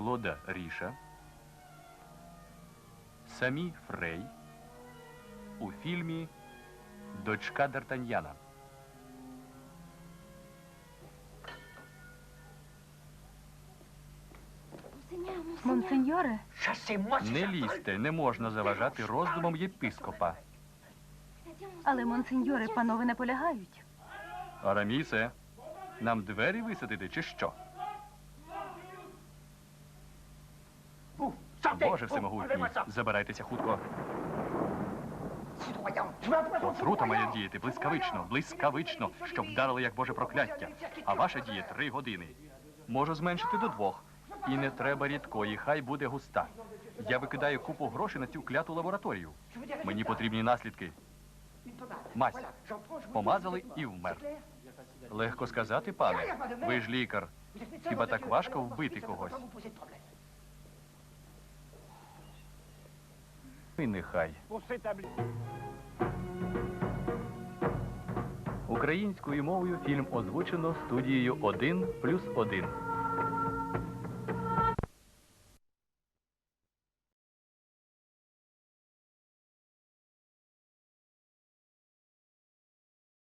Клода Ріша, Самі Фрей у фільмі Дочка Д'Артаньяна. Монсеньоре, Не лізьте, не можна заважати роздумам єпископа. але монсеньоре, панове наполягають. Арамісе, нам двері висадити чи що? Боже всемогутній, забирайтеся хутко. Отрута має діяти блискавично, блискавично, щоб вдарили як Боже прокляття. А ваша діє три години. Можу зменшити до двох. І не треба рідкої, хай буде густа. Я викидаю купу грошей на цю кляту лабораторію. Мені потрібні наслідки. Мась. Помазали і вмер. Легко сказати, пане. Ви ж лікар. Хіба так важко вбити когось? І нехай. Українською мовою фільм озвучено студією 1 плюс 1.